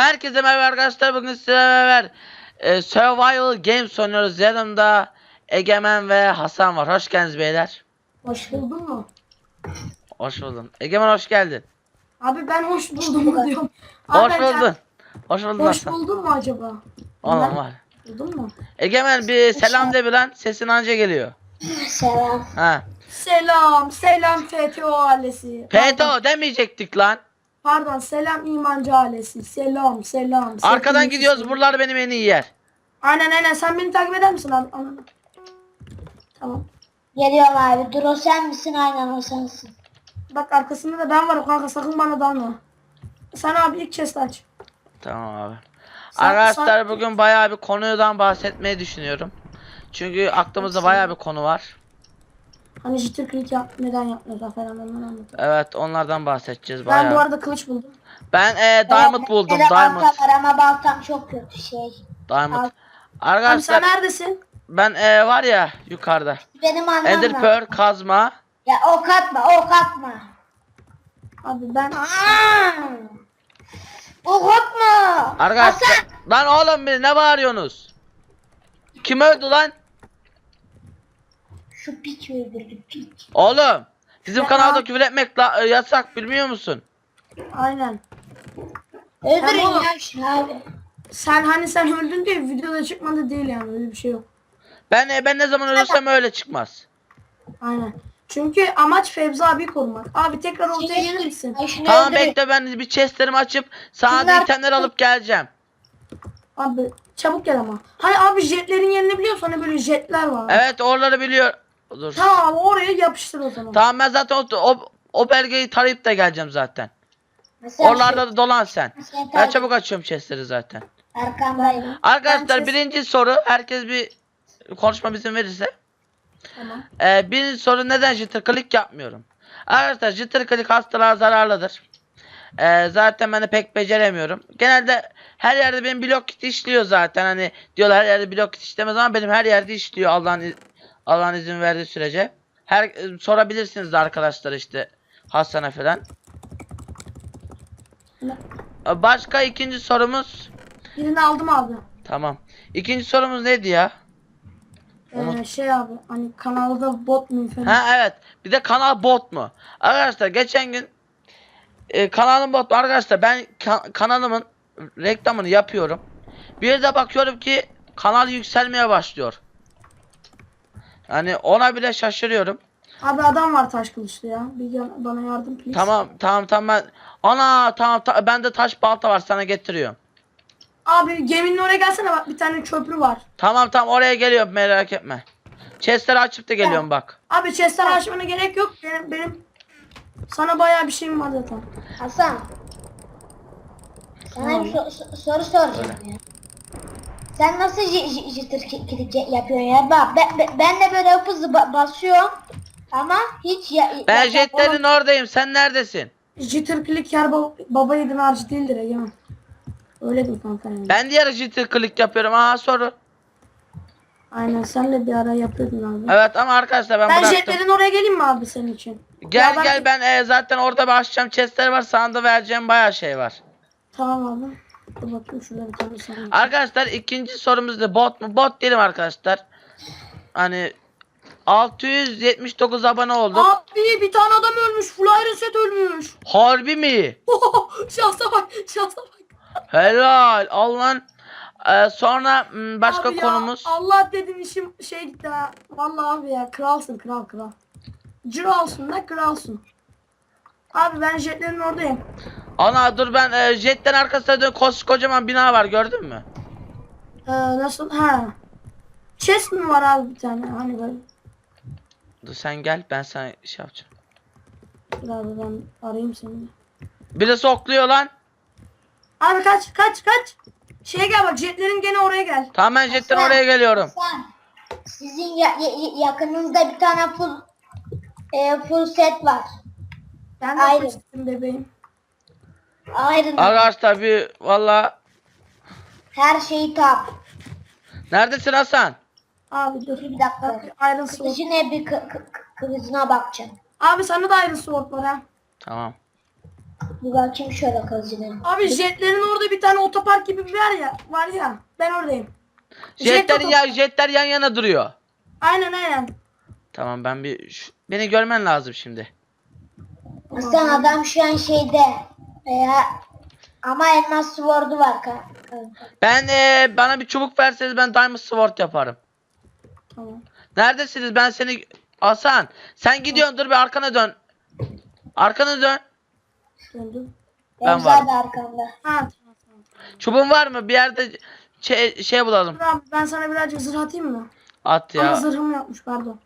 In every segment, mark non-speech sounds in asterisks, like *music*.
Herkese merhaba arkadaşlar. Bugün sizlerle beraber e, Survival Games oynuyoruz. Yanımda Egemen ve Hasan var. Hoş geldiniz beyler. Hoş buldun mu? Hoş buldun. Egemen hoş geldin. Abi ben hoş buldum *laughs* diyorum. Abi Hoş ben- buldun. Hoş buldun Hoş Hasan. buldun mu acaba? Oğlum var. Buldun mu? Egemen bir selam de bir lan. Sesin anca geliyor. Selam. Ha. Selam, selam FTO ailesi. PTO demeyecektik lan. Pardon, selam imancı ailesi. Selam, selam. Arkadan Sevgili gidiyoruz. Buralar benim en iyi yer. Aynen aynen. Sen beni takip eder misin abi? Anladım. Tamam. Geliyorum abi. Dur o sen misin? Aynen o sensin. Bak arkasında da ben varım kanka. Sakın bana dalma. Sen abi ilk chest aç. Tamam abi. Sen- Arkadaşlar sen- bugün bayağı bir konudan bahsetmeyi düşünüyorum. Çünkü aklımızda bayağı bir konu var. Hani jitter click yap, neden yapmıyorlar falan onları anlat. Evet onlardan bahsedeceğiz Ben bu bayağı. arada kılıç buldum. Ben e, Diamond Evet, buldum. de Diamond. baltam var ama baltam çok kötü şey. Diamond. Al. Abi Arkadaşlar sen neredesin? ben e, var ya yukarıda. Benim anlam Ender. Pearl kazma. Ya ok atma ok atma. Abi ben Aa! Ok atma. Arkadaşlar Hasan. lan oğlum bir ne bağırıyorsunuz? Kim öldü lan? Şu piç öldürdü piç. Oğlum bizim Ya. kanalda küfür etmek la- e, yasak bilmiyor musun? aynen. Öldürün Tamam. ya şu abi. Sen hani sen öldün diye videoda çıkmadı değil yani öyle bir şey yok. Ben e, ben ne zaman ölürsem öyle çıkmaz. Aynen. Çünkü amaç Fevzi abi korumak. Abi tekrar ortaya gelir misin? Ay şunu Tamam öldürün. bekle ben bir chestlerimi açıp Bunlar- itemler alıp geleceğim. Abi çabuk gel ama. Hayır abi jetlerin yerini biliyorsun hani böyle jetler var. Evet oraları biliyor. Dur. Tamam oraya yapıştır o zaman. Tamam ben zaten o, o, o belgeyi tarayıp da geleceğim zaten. Mesela Oralarda da dolan sen. şu- Sen Ben çabuk açıyorum chestleri zaten. Arkandayım. Arkadaşlar chest- birinci soru herkes bir konuşma izin verirse. Tamam. Ee, birinci soru neden jitter click yapmıyorum? Arkadaşlar jitter click hastalığa zararlıdır. Ee, zaten ben de pek beceremiyorum. Genelde her yerde benim blok kit işliyor zaten. Hani diyorlar her yerde blok kit işlemez ama benim her yerde işliyor Allah'ın iz- Allah'ın izin verdiği sürece. Her e, sorabilirsiniz de arkadaşlar işte Hasan'a falan. Ee, Başka ikinci sorumuz Birini aldım abi. tamam. İkinci sorumuz neydi ya? Ee, şey abi hani kanalda bot mu falan. Ha evet. Bir de kanal bot mu? Arkadaşlar geçen gün e, kanalım bot mu? Arkadaşlar ben ka- kanalımın reklamını yapıyorum. Bir de bakıyorum ki kanal yükselmeye başlıyor. Yani ona bile şaşırıyorum. Abi adam var taş kılıçlı ya. Bir bana yardım please. Tamam tamam tamam ben ana tamam ta- bende taş balta var sana getiriyorum. Abi geminin oraya gelsene bak bir tane köprü var. Tamam tamam oraya geliyorum merak etme. Chestleri açıp da geliyorum bak. Abi chestler açmana gerek yok. Benim, benim sana bayağı bir şeyim var zaten. Hasan. Sana bir so- so- soru soracağım ya. Sen nasıl jitter ki- kilit ya- yapıyorsun ya? Bak ben, ben- ben de böyle hızlı ba- basıyorum. Ama hiç ya, Ben ya- jetlerin oradayım sen neredesin? Jitter click yer baba, baba yedin harcı değildir Egemen. Öyledir kanka yani. Ben diğer jitter click yapıyorum. Aha soru. Aynen sen de bir ara yapıyordun abi. Evet ama arkadaşlar ben, ben bıraktım. jetlerin oraya geleyim mi abi senin için? Gel Ya ben- gel ben e, zaten orada bir açacağım chestler var sana da vereceğim bayağı şey var. Tamam abi. Dur bakayım şurada bir tane sana. Arkadaşlar ikinci sorumuz da bot mu? Bot değilim arkadaşlar. Hani 679 abone olduk. Abi bir tane adam ölmüş. Full Iron Set ölmüş. Harbi mi? şansa bak. Şansa bak. Helal. Allah'ın Ee, sonra hmm, başka Abi ya, konumuz. Allah dedim işim şey gitti ha. Vallahi abi ya kralsın kral kral. Kralsın da kralsın. Abi ben jetlerin oradayım. Ana dur ben e, jetten arkasında dön koskocaman bina var gördün mü? Ee, nasıl? Ha. Chest mi var abi bir tane? Hani böyle. Dur sen gel ben sana şey yapacağım. Dur abi ben arayayım seni. Birisi okluyor lan. Abi kaç kaç kaç. Şeye gel bak jetlerin gene oraya gel. Tamam ben jetten Hasan. oraya geliyorum. Hasan, Sizin ya- ya- yakınınızda bir tane full e, full set var. Ben de Aynen. seçtim bebeğim. Iron Arkadaşlar bir valla her şeyi tap. neredesin Hasan? Abi dur. Bir dakika. Iron Sword. Kılıcına bir kı- kı- kı- kılıcına bakacağım. Abi sana da Iron Sword var ha. Tamam. Bir bakayım şöyle kılıcına. Abi jetlerin orada bir tane otopark gibi bir yer ya. Var ya. Ben oradayım. Jet Jetler oto- ya jetler yan yana duruyor. Aynen aynen. Tamam ben bir şu- beni görmen lazım şimdi. Aslan adam şu an şeyde. Veya ama elmas sword'u var kanka. Ben e, bana bir çubuk verseniz ben Diamond Sword yaparım. Tamam. Neredesiniz? Ben seni Hasan sen gidiyorsun dur bir arkana dön. Arkana dön. Döndüm. Ben Ben varım. arkamda. Ha. Çubuğun var mı? Bir yerde şey, şey bulalım. Abi ben sana birazcık zırh atayım mı? At Ama ya. zırhım yapmış pardon.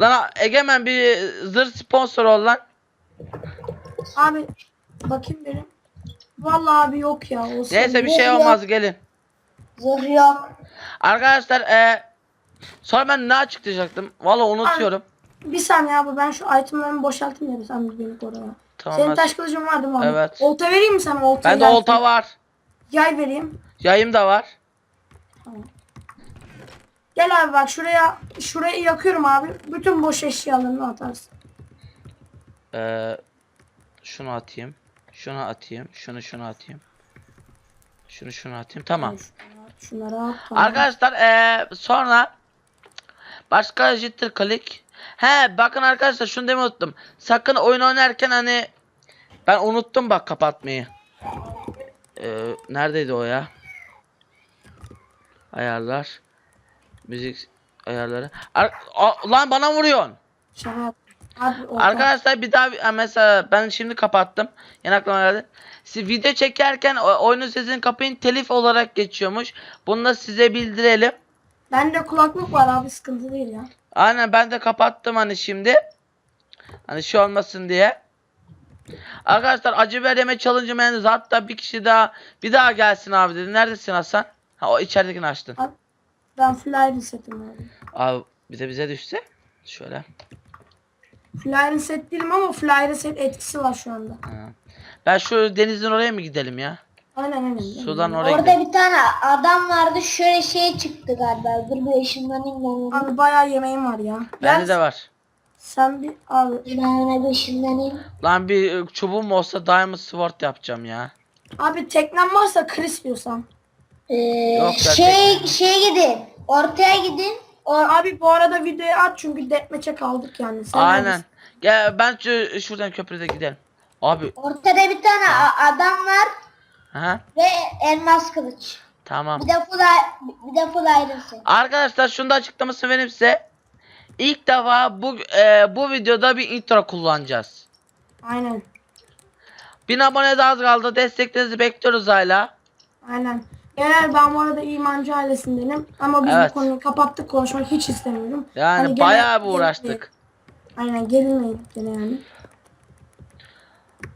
Lan Egemen bir zırh sponsor ol lan. Abi bakayım benim. Vallahi abi yok ya. Olsun. Neyse bir şey olmaz gelin. Zırh yok. Arkadaşlar e, sonra ben ne açıklayacaktım? Valla unutuyorum. Bir saniye abi ben şu itemlerimi boşaltayım sen bir beni koru ya. Tamam. Senin ben- taş kılıcın var değil mi abi? Evet. Olta vereyim mi sana olta? Bende olta var. Yay vereyim. Yayım da var. Gel abi bak şuraya şurayı yakıyorum abi. Bütün boş eşyalarını atarsın. Ee, şunu atayım. Şunu atayım. Şunu şunu atayım. Şunu şunu atayım. Tamam. Şunları at. tamam. Arkadaşlar ee, sonra başka jitter click. He bakın arkadaşlar şunu demeyi unuttum. Sakın oyun oynarken hani ben unuttum bak kapatmayı. Ee, neredeydi o ya? Ayarlar. Müzik ayarları. Ar- Aa, lan bana vuruyorsun. Şaka. Abi. Arkadaşlar bir daha ha, mesela ben şimdi kapattım. Yeni aklıma geldi. Siz video çekerken oyunun sesini kapayın telif olarak geçiyormuş. Bunu da size bildirelim. Bende kulaklık var abi sıkıntı değil ya. Aynen ben de kapattım hani şimdi. Hani şey olmasın diye. Arkadaşlar acı biber yeme challenge'ı beğendiniz. Hatta bir kişi daha bir daha gelsin abi dedi. Neredesin Hasan? Ha o içeridekini açtın. Ben flyer setim abi. Abi bize bize düşse. Şöyle. Flyer set değilim ama flyer set etkisi var şu anda. Ha. Ben şu denizin oraya mı gidelim ya? Aynen aynen. Sudan oraya Orada gidelim. bir tane adam vardı şöyle şey çıktı galiba. Dur bir ışınlanayım ben. Abi bayağı yemeğim var ya. Bende de var. Sen bir abi. Ben ona bir ışınlanayım. Lan bir e, çubuğum olsa Diamond Sword yapacağım ya. Abi teknem varsa Chris diyorsan. Ee, Yok, şey şey gidin. Ortaya gidin. Abi bu arada videoyu at çünkü deathmatch'e kaldık yani. Sen Aynen. neredesin? Gel ben şu, şuradan köprüde gidelim. Abi. ortada bir tane a- adam var Aha. ve elmas kılıç. Tamam. Bir de full bir de full set. Arkadaşlar şunu da açıklamasını vereyim size. İlk defa bu e, bu videoda bir intro kullanacağız. Aynen. 1000 abone daha az kaldı. Desteklerinizi bekliyoruz hala. Aynen. Genel ben bu arada imancı ailesindenim. Ama biz Evet. bu konuyu kapattık konuşmak hiç istemiyorum. Yani Hani bayağı bir uğraştık. Aynen gerilmedik gene yani.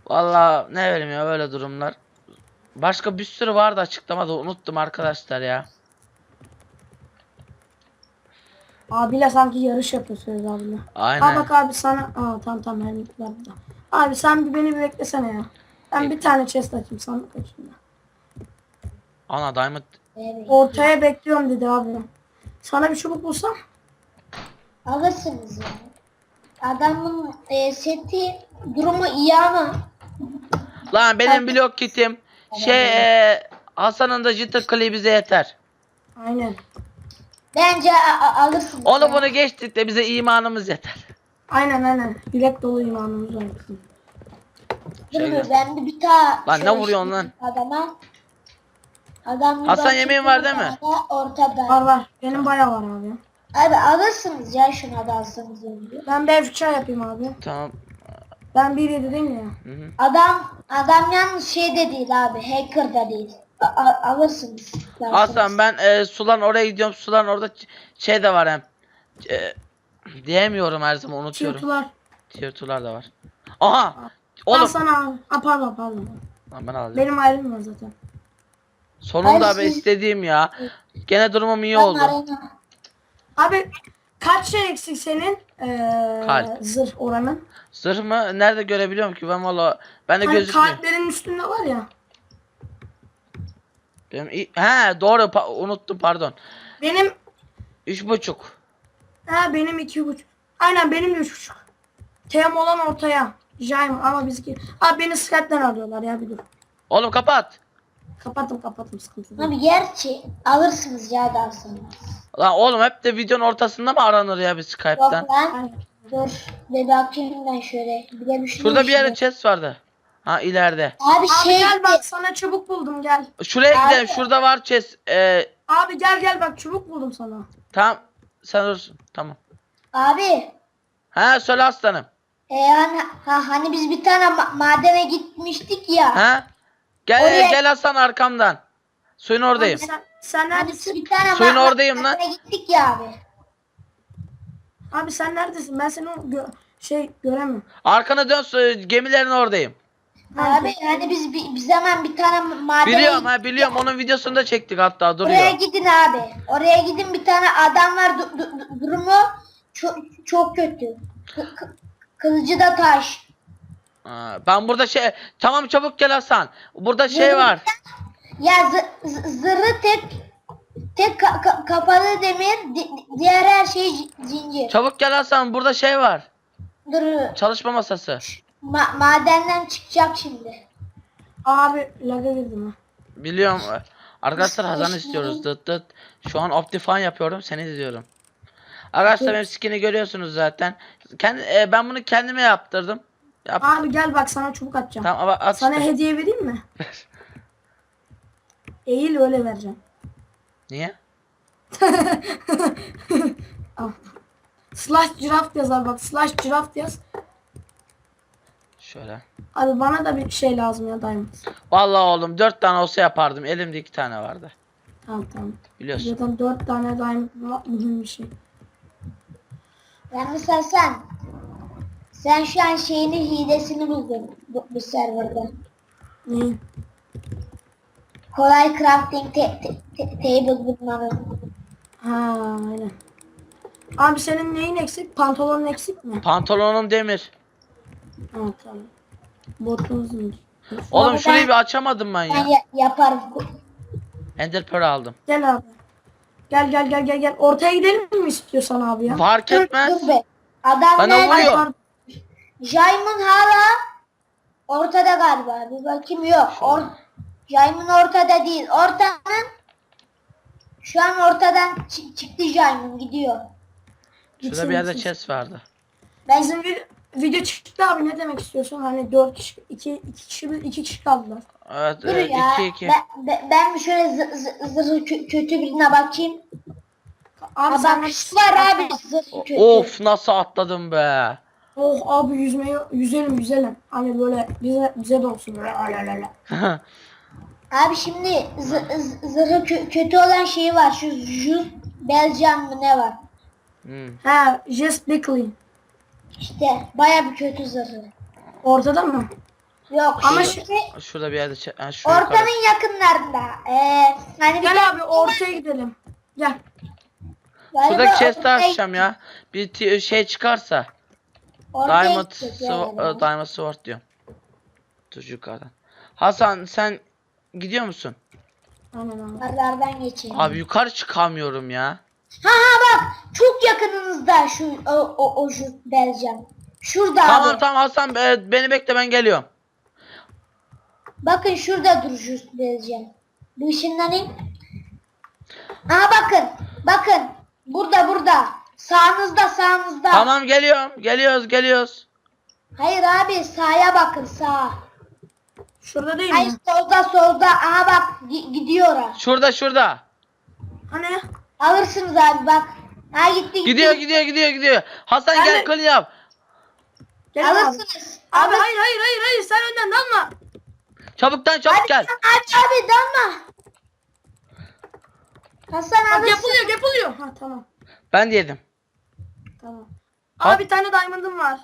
Vallahi ne bileyim ya böyle durumlar. Başka bir sürü vardı açıklamada unuttum arkadaşlar ya. Abiyle sanki yarış yapıyorsunuz abiyle. Aa Aynen. bak abi sana. Aa tamam tamam her miktar burada. Abi sen bir beni bir beklesene ya. Ben bir tane chest açayım sandık açayım. ya. Ana Diamond. Ortaya bekliyorum dedi abi. Sana bir çubuk bulsam. Alırsınız ya. Adamın e, seti durumu iyi ama Lan benim blok kitim. Şey e, Hasan'ın da jitter kliği bize yeter. Aynen. bence a- a- alırsınız. Onu bunu geçtik de bize imanımız yeter. Aynen aynen. Bilek dolu imanımız bizim. Dur Şöyle. bir, ben de bir daha Lan ne vuruyorsun lan? Adama. Adam Hasan yemeğin var değil mi? ortada- Ortada. Var var. Benim bayağı var abi. Abi alırsınız ya şuna da alsanız önce. Ben bir fıça yapayım abi. Tamam. Ben bir yedi değil mi ya? Hı hı. Adam adam yalnız şey de değil abi hacker da değil. A- a- alırsınız. Hasan ben e, sulan oraya gidiyorum. Sulan orada şey de var hem. E, diyemiyorum her zaman unutuyorum. Çırpılar. Tiyatrolar da var. Aha! Al Oğlum sana abi. Aa, pardon pardon. Lan ben alacağım. Benim ayrım var zaten. Sonunda siz- istediğim ya. Gene durumum iyi oldu. Abi kaç şey eksik senin? Ee, Kalp. Zırh oranın. Zırh mı? Nerede görebiliyorum ki ben valla. Ben de Hani gözükmüyor. kalplerin üstünde var ya. Benim He doğru pa- unuttum pardon. Benim Üç buçuk. ha benim iki buçuk. Aynen benim de üç buçuk. Tem olan ortaya. Jaim ama bizki. Abi beni Skype'den arıyorlar ya bir dur. Oğlum kapat. Kapattım kapattım sıkıntı değil. Abi gerçi alırsınız ya daha sonra. Lan oğlum hep de videonun ortasında mı aranır ya bir Skype'den? Yok lan. Dur. Bir bakayım ben şöyle. Bir de bir şunu Şurada bir yerde şöyle- chest vardı. Ha ileride. Abi Abi şey gel bak sana çubuk buldum gel. Şuraya Abi. gidelim. Şurada var chest. Ee, Abi gel gel bak çubuk buldum sana. tamam. Sen dursun. Tamam. Abi. Ha söyle aslanım. E hani, ha, hani biz bir tane ma- madene gitmiştik ya. Ha? Gel Oraya- gel Hasan arkamdan. Suyun oradayım. Abi sen, sen neredesin? bir tane Suyun ma- oradayım lan. madene gittik ya abi. Abi sen neredesin? Ben seni gö- şey göremiyorum. Arkana dön su- gemilerin oradayım. Abi hani biz bir, biz hemen bir tane madene Biliyorum ha biliyorum. Onun videosunu da çektik hatta Oraya duruyor. gidin abi. Oraya gidin bir tane adam var du- du- du- durumu çok, çok kötü. Kı- kı- kılıcı da taş. Ha, ben burada şey tamam çabuk gel Hasan. Burada şey Zırhı- var. Ya zı- zı- zırhı tek tek ka- ka- kapalı demir di- diğer her şey ci- zincir. Çabuk gel Hasan. Burada şey var. Dur Çalışma masası. ma- madenden çıkacak şimdi. Abi laga girdim ha. Biliyorum. Arkadaşlar Hasan istiyoruz. Dıt dıt. Şu an Optifine yapıyorum. Seni izliyorum. Arkadaşlar benim skin'i görüyorsunuz zaten. Kendi, e, ben bunu kendime yaptırdım. Yap. Abi gel bak sana çubuk atacağım. Tamam ama at Sana işte. hediye vereyim mi? *laughs* Eğil öyle vereceğim. Niye? Al. *laughs* Slash giraffe yaz abi bak. Slash giraffe yaz. Şöyle. Abi bana da bir şey lazım ya diamond. Vallahi oğlum 4 tane olsa yapardım. Elimde 2 tane vardı. Tamam tamam. Biliyorsun. Zaten 4 tane diamond var, mühim bir şey. Yalnız sen sen şu an şeyini hilesini buldun bu, bu serverda. Neyi? Kolay crafting te- te- te- table bulmanın. Ha aynen. Abi senin neyin eksik? Pantolonun eksik mi? Pantolonum demir. Ha tamam. Zincir. Oğlum Abi şurayı ben- bir açamadım ben Ben ya. ya- yaparım. Ender Pearl aldım. Gel abi. Gel gel gel gel gel. Ortaya gidelim mi istiyorsan abi ya? Fark Dur, etmez. dur be. Adam Bana nerede? vuruyor. Pardon. Jaimin hala ortada galiba. Bir bakayım yok. Or Jaimin ortada değil. Ortanın şu an ortadan çı- çıktı Jaimin gidiyor. Şurada bir yerde chest vardı. Ben Bizim bir video çıktı abi ne demek istiyorsun? Hani 4 kişi 2 2 kişi 2 kişi kaldılar. Evet dur ya. 2 2. Ben, ben, ben bir şöyle zı- zı- zırhı kö- kötü birine bakayım. Abi Aa, sen bak şu var abi zırhı kötü. Of nasıl atladım be. Oh abi yüzmeyi yüzelim yüzelim. Hani böyle bize bize de olsun böyle ala ala ala. Abi şimdi zı- zı- zırhı kö- kötü olan şeyi var. Şu Jus Belcan mı ne var? Hmm. He Jess Beckley. İşte baya bir kötü zırhı. Ortada mı? Yok Ama ama şu- Şurada bir yerde ha, şu yukarı. ortanın yakınlarında. Ee, hani bir Gel abi ortaya gidelim. Gel. Şuradaki chest'i açacağım ya. Bir şey çıkarsa. Ortaya Diamond, gidecek sw- yani. e, Diamond Sword diyorum. Dur yukarıdan. Hasan sen gidiyor musun? Yukarılardan geçeyim. Abi yukarı çıkamıyorum ya. Ha ha bak çok yakınınızda şu o o, o şu Belcan. Şurada Tamam abi. tamam Hasan e, beni bekle ben geliyorum. Bakın şurada dur şu Belcan. Bu ışınlanayım. Aha bakın. Bakın. Burada burada. Sağınızda sağınızda. Tamam geliyorum. Geliyoruz geliyoruz. Hayır abi sağa bakın sağa. Şurada değil Hayır mi? solda solda. Aha bak gi- gidiyor. ha. Şurada şurada. Hani? Alırsınız abi bak. Ha gitti gitti. Gidiyor gidiyor gidiyor gidiyor. Hasan gel de- kıl yap. Gel abi. Alırsınız. Abi Abi, hayır hayır hayır hayır sen önden dalma. Çabuktan çabuk gel. hadi abi dalma. Hasan Bak alırsın. yapılıyor yapılıyor. Ha tamam. Ben de yedim. Tamam. Abi bir tane diamond'ım var.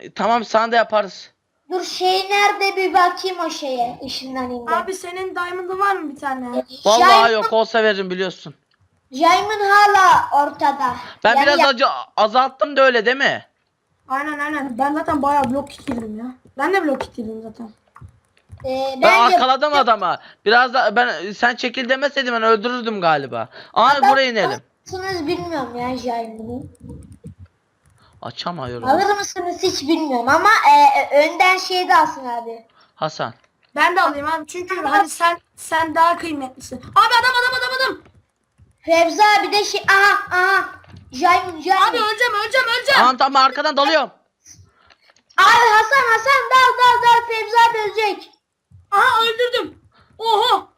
E, tamam sana da yaparız. Dur şey nerede bir bakayım o şeye ışınlanayım ben. Abi senin diamond'ın var mı bir tane? Vallahi Jaimin- yok olsa veririm biliyorsun. Jaimin hala ortada. Ben Yani biraz ya- acı azalttım da öyle değil mi? Aynen aynen. Ben zaten bayağı blok kilitledim ya. Ben de blok kilitledim zaten. Ee, Ben bence- arkaladım adama. Biraz da ben sen çekil demeseydin ben öldürürdüm galiba. Aa buraya inelim. Alırsınız bilmiyorum ya Jaimin'i. Açamıyorum. Alır mısınız hiç bilmiyorum ama e, e, önden şey de alsın abi. Hasan. Ben de alayım abi çünkü hani sen sen daha kıymetlisin. Abi adam adam adam adam. Fevzi abi de şey aha aha. Jaymun Abi Jaymun. öleceğim öleceğim öleceğim. Tamam tamam arkadan dalıyorum. Abi Hasan Hasan dal dal dal Fevzi abi ölecek. Aha öldürdüm. Oho.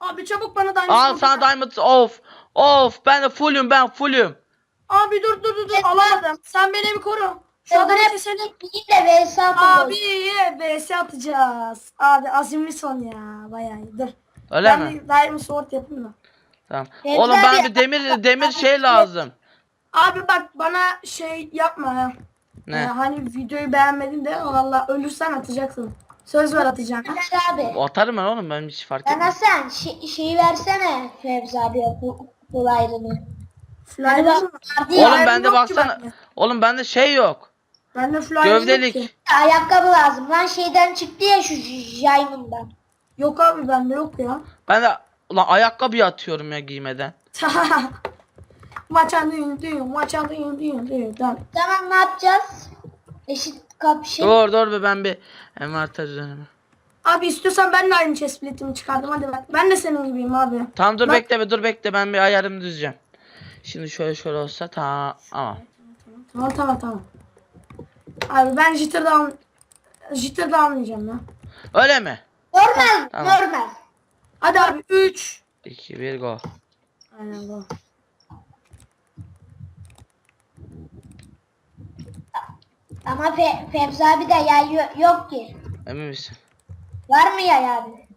Abi çabuk bana diamond. Al sana diamond of. Of ben de fullüm ben fullüm. Abi dur dur dur dur alamadım. Sen beni bir koru. Şu adamı keselim. İyi de vs atın. Abi vs atacağız. Abi azimli son ya. Bayağı iyi. Dur. Öyle ben mi? bir diamond sword yapayım da. Tamam. Fevzi Oğlum ben abi- bir demir demir şey lazım. Abi bak bana şey yapma ya. Ee, Ne? hani videoyu beğenmedin de valla ölürsen atacaksın. Söz ver atacaksın. ha? Fevzi abi. Atarım ben oğlum ben hiç fark Ben etmem. Hasan şey, şeyi versene Fevzi abi bu flyer'ını. Diye Oğlum Flyer bende baksana. Oğlum bende şey yok. Bende flyer yok ki. Gövdelik. Ayakkabı lazım lan şeyden çıktı ya şu Jaymun'dan. Yok abi bende yok ya. Ben de ulan ayakkabı atıyorum ya giymeden. maça düğün düğün maça düğün düğün düğün. Tamam. Ne yapacağız? Eşit kapışın. Dur dur be ben bir envanter düzenimi. Abi istiyorsan ben de aynı chest plate'imi çıkardım hadi bak. Ben de senin gibiyim abi. Tamam dur Bak- bekle be dur bekle ben bir ayarımı düzeceğim. Şimdi şöyle şöyle olsa tamam. Tamam tamam tamam. Abi ben jitter down jitter downlayacağım ya. Öyle mi? Normal Tamam. normal. Hadi abi 3. 2 1 go. Aynen bu. Ama Fe, Fevzi abi de yay yo- yok ki. Emin misin? Var mı yay abi?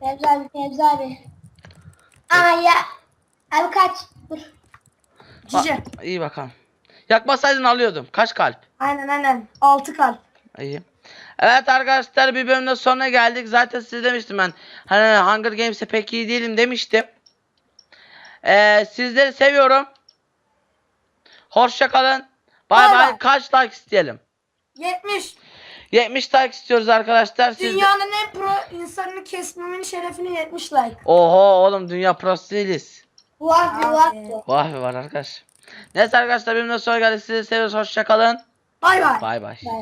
Fevzi abi Fevzi abi. Aa ya. Abi kaç. Dur. Cice. Ba- iyi bakalım. Yakmasaydın alıyordum. Kaç kalp? Aynen aynen. 6 kalp. İyi. Evet arkadaşlar bir bölümde sonuna geldik. Zaten size demiştim ben. Hani Hunger Games'e pek iyi değilim demiştim. Ee, sizleri seviyorum. Hoşça kalın. Bay Bay bay. bay. Kaç like isteyelim? 70. 70 like istiyoruz arkadaşlar. Siz de- Dünyanın en pro insanını kesmemin şerefine 70 like. Oho oğlum dünya prosu değiliz. Var Abi. var. Vay be var arkadaş. Neyse arkadaşlar benimle sonra geldik. Sizi seviyoruz. Hoşça kalın. Bay bay. Bay bay. Bay.